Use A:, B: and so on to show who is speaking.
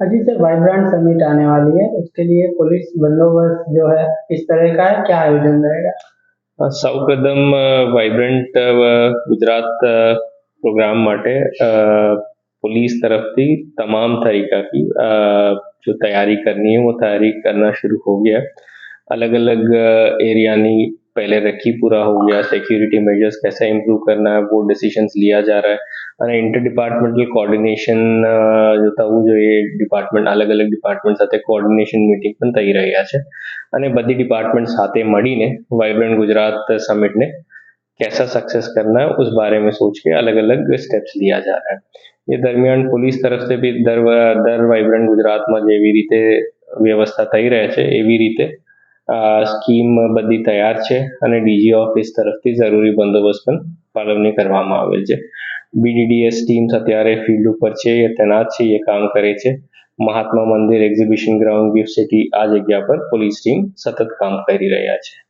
A: अजी sir vibrant summit आने वाली है उसके लिए पुलिस बंदोबस्त जो है किस तरह का है क्या आयोजन रहेगा
B: અ, સૌપ્રથમ વાઇબ્રન્ટ ગુજરાત અ, પ્રોગ્રામ માટે અ, पुलिस तरफ थी तमाम तरीका की अ, जो तैयारी करनी है वो तैयारी करना शुरू हो गया अलग अलग एरिया ની पहले रखी पूरा हो गया सिक्योरिटी मेजर्स कैसे इम्प्रूव करना है वो डिसीजंस लिया जा रहा है અને ઇન્ટર ડિપાર્ટમેન્ટલ કોર્ડિનેશન જો થવું જોઈએ ડિપાર્ટમેન્ટ અલગ અલગ ડિપાર્ટમેન્ટ સાથે કોર્ડિનેશન મીટિંગ પણ થઈ રહ્યા છે અને બધી ડિપાર્ટમેન્ટ સાથે મળીને વાઇબ્રન્ટ गुजरात समिट ने कैसा सक्सेस करना है उस बारे में सोच के अलग अलग स्टेप्स लिया जा रहा है એ દરમિયાન પોલીસ તરફ से બી દર વ- દર વાઇબ્રન્ટ ગુજરાતમાં જેવી રીતે વ્યવસ્થા થઈ રહે છે એવી રીતે આ સ્કીમ બધી તૈયાર છે અને ડીજી ઓફિસ તરફથી જરૂરી બંદોબસ્ત પણ ફાળવણી કરવામાં આવેલ છે. બીડીડીએસ ટીમ્સ અત્યારે ફિલ્ડ ઉપર છે, એ તૈનાત છે, એ કામ કરે છે. Mahatma Mandir exhibition ground gift city આ જગ્યા પર પોલીસ ટીમ સતત કામ કરી રહ્યા છે.